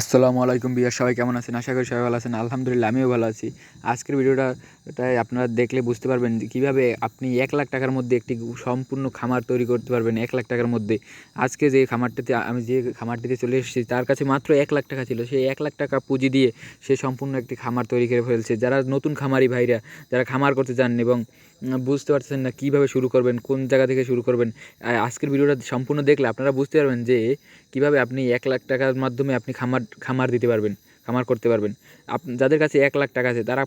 আসসালামু আলাইকুম বিয়ার, সবাই কেমন আছেন? আশা করি সবাই ভালো আছেন। আলহামদুলিল্লাহ, আমিও ভালো আছি। আজকের ভিডিওটা তাই আপনারা দেখলে বুঝতে পারবেন কীভাবে আপনি এক লাখ টাকার মধ্যে একটি সম্পূর্ণ খামার তৈরি করতে পারবেন এক লাখ টাকার মধ্যে। আজকে যে খামারটিতে, আমি যে খামারটিতে চলে এসেছি, তার কাছে মাত্র এক লাখ টাকা ছিল। সেই এক লাখ টাকা পুঁজি দিয়ে সে সম্পূর্ণ একটি খামার তৈরি করে ফেলছে। যারা নতুন খামারি ভাইরা, যারা খামার করতে চান এবং বুঝতে পারছেন না কীভাবে শুরু করবেন, কোন জায়গা থেকে শুরু করবেন। আজকের ভিডিওটা সম্পূর্ণ দেখলে আপনারা বুঝতে পারবেন যে কীভাবে আপনি এক লাখ টাকার মাধ্যমে আপনি খামার খামার দিতে পারবেন, খামার করতে পারবেন। আপ, যাদের কাছে এক লাখ টাকা আছে, তারা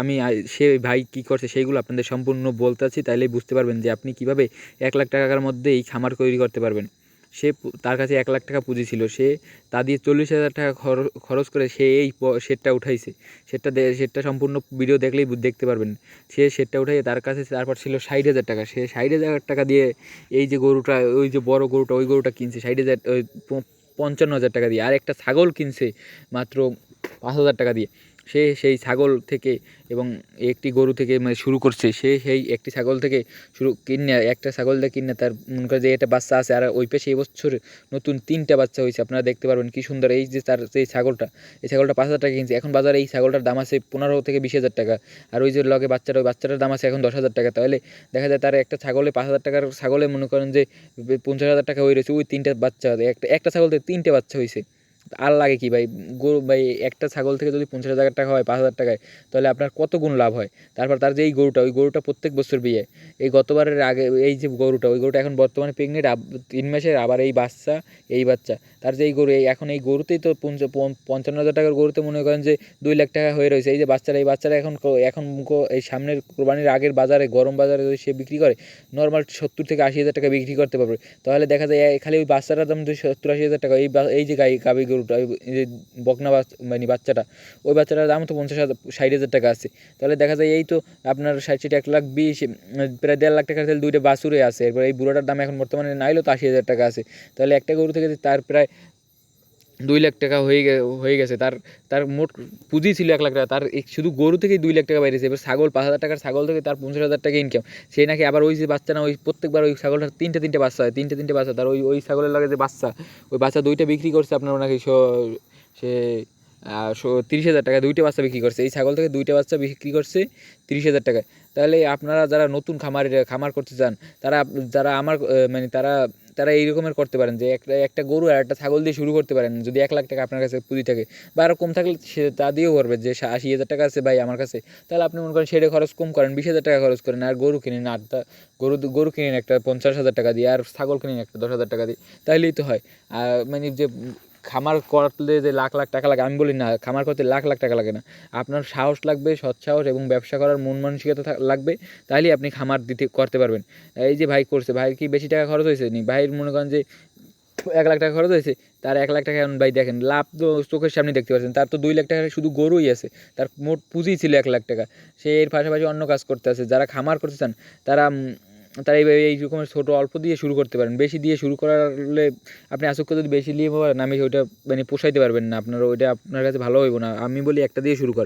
আমি সে ভাই কি করছে সেইগুলো আপনাদের সম্পূর্ণ বলতে আছি তাইলে বুঝতে পারবেন যে আপনি কীভাবে এক লাখ টাকার মধ্যে এই খামার তৈরি করতে পারবেন। সে তার কাছে এক লাখ টাকা পুঁজি ছিল। সে তা দিয়ে চল্লিশ হাজার টাকা খর- খরচ করে সে এই শেডটা উঠাইছে। সেটটা সেটটা সম্পূর্ণ ভিডিও দেখলেই দেখতে পারবেন। সে শেডটা উঠাই তার কাছে তারপর ছিল ষাট হাজার টাকা। সে ষাট হাজার টাকা দিয়ে এই যে গরুটা, ওই যে বড় গরুটা, ওই গরুটা কিনছে। ষাট হাজার পঞ্চান্ন হাজার টাকা দিয়ে। আর একটা ছাগল কিনছে মাত্র পাঁচ হাজার টাকা দিয়ে। সে সেই ছাগল থেকে এবং একটি গরু থেকে মানে শুরু করছে, সে সেই একটি ছাগল থেকে শুরু কিনে, একটা ছাগল দিয়ে কিনে তার মনে করে যে এটা বাচ্চা আছে। আর ওই পাশে এই বছর নতুন তিনটা বাচ্চা হয়েছে, আপনারা দেখতে পারবেন কি সুন্দর। এই যে তার সেই ছাগলটা, এই ছাগলটা পাঁচ হাজার টাকা কিনছে। এখন বাজারে এই ছাগলটার দাম আছে পনেরো থেকে বিশ হাজার টাকা। আর ওই যে লগে বাচ্চাটা, ওই বাচ্চাটার দাম আছে এখন দশ হাজার টাকা। তাহলে দেখা যায় তার একটা ছাগলে পাঁচ হাজার টাকার ছাগলে মনে করেন যে পঞ্চাশ হাজার টাকা হয়ে রয়েছে। ওই তিনটা বাচ্চা, একটা একটা ছাগল থেকে তিনটে বাচ্চা হয়েছে। আর লাগে কি ভাই? গরু ভাই, একটা ছাগল থেকে যদি পঞ্চাশ হাজার টাকা হয়, পাঁচ হাজার টাকায়, তাহলে আপনার কত গুণ লাভ হয়? তারপর তার যে এই গরুটা, ওই গরুটা প্রত্যেক বছর বিয়ে। এই গতবারের আগে, এই যে গরুটা, ওই গরুটা এখন বর্তমানে প্রেগনেন্ট তিন মাসের, আবার এই বাচ্চা এই বাচ্চা। তার যে এই গরু, এই এখন এই গরুতেই তো পঞ্চান্ন হাজার টাকার গরুতে মনে করেন যে দুই লাখ টাকা হয়ে রয়েছে। এই যে বাচ্চারা এই বাচ্চারা এখন এখন এই সামনের কোরবানির আগের বাজারে, গরম বাজারে যদি সে বিক্রি করে নর্মাল সত্তর থেকে আশি হাজার টাকা বিক্রি করতে পারবে। তাহলে দেখা যায় খালি ওই বাচ্চাটার দাম যদি সত্তর আশি হাজার টাকা, এই এই যে গাই গাবি গরুটা যে বকনা মানে বাচ্চাটা, ওই বাচ্চাটার দাম তো পঞ্চাশ হাজার, ষাট হাজার টাকা আছে। তাহলে দেখা যায় এই তো আপনার ষাট ষাট, এক লাখ বিশ প্রায় দেড় লাখ টাকা তাহলে দুইটা বাছুরে আছে। এরপর এই বুড়োটার দাম এখন বর্তমানে নাইলেও তো আশি হাজার টাকা আছে। তাহলে একটা গরু থেকে তার প্রায় দুই লাখ টাকা হয়ে হয়ে গেছে। তার তার মোট পুঁজি ছিল এক লাখ টাকা। তার শুধু গরু থেকেই দুই লাখ টাকা বাইরেছে এবার ছাগল পাঁচ হাজার টাকার ছাগল থেকে তার পঞ্চাশ হাজার টাকা ইনকাম সে নাকি আবার ওই যে বাচ্চা না, ওই প্রত্যেকবার ওই ছাগলটার তিনটে তিনটে বাচ্চা হয়। তিনটে তিনটে বাচ্চা। তার ওই ওই ছাগলের লাগে যে বাচ্চা, ওই বাচ্চা দুইটা বিক্রি করছে আপনার নাকি স- তিরিশ হাজার টাকা দুইটা বাচ্চা বিক্রি করছে। এই ছাগল থেকে দুইটা বাচ্চা বিক্রি করছে তিরিশ হাজার টাকায়। তাহলে আপনারা যারা নতুন খামার খামার করতে চান, তারা, যারা আমার মানে তারা তারা এই রকমের করতে পারেন যে একটা একটা গরু আর একটা ছাগল দিয়ে শুরু করতে পারেন। যদি এক লাখ টাকা আপনার কাছে পুঁজি থাকে বা আরও কম থাকলে সে তা দিয়েও করবে যে আশি হাজার টাকা আছে ভাই আমার কাছে। তাহলে আপনি মনে করেন সেটা খরচ কম করেন, বিশ হাজার টাকা খরচ করেন আর গরু কিনেন তা গরু গরু কিনেন একটা পঞ্চাশ হাজার টাকা দিয়ে আর ছাগল কিনেন একটা দশ হাজার টাকা দিয়ে। তাহলেই তো হয়। আর মানে যে খামার করতে যে লাখ লাখ টাকা লাগে, আমি বলি না, খামার করতে লাখ লাখ টাকা লাগে না। আপনার সাহস লাগবে, সৎ সাহস এবং ব্যবসা করার মন মানসিকতা লাগবে তাহলেই আপনি খামার দিতে, করতে পারবেন। এই যে ভাই করছে, ভাই কি বেশি টাকা খরচ হয়েছে নি ভাইয়ের মনে করেন যে এক লাখ টাকা খরচ হয়েছে, তার এক লাখ টাকা এখন ভাই দেখেন, লাভ তো চোখের সামনে দেখতে পাচ্ছেন, তার তো দুই লাখ টাকা শুধু গরুই আছে, তার মোট পুঁজি ছিল এক লাখ টাকা। সে এর পাশাপাশি অন্য কাজ করতে আছে, যারা খামার করতে চান, তারা তারা এই এই রকমের ছোটো অল্প দিয়ে শুরু করতে পারেন। বেশি দিয়ে শুরু করলে আপনি আসক্ত যদি বেশি নিয়ে পারেন আমি ওইটা মানে পোষাইতে পারবেন না। আপনার ওইটা আপনার কাছে ভালো হইব না। আমি বলি একটা দিয়ে শুরু করেন।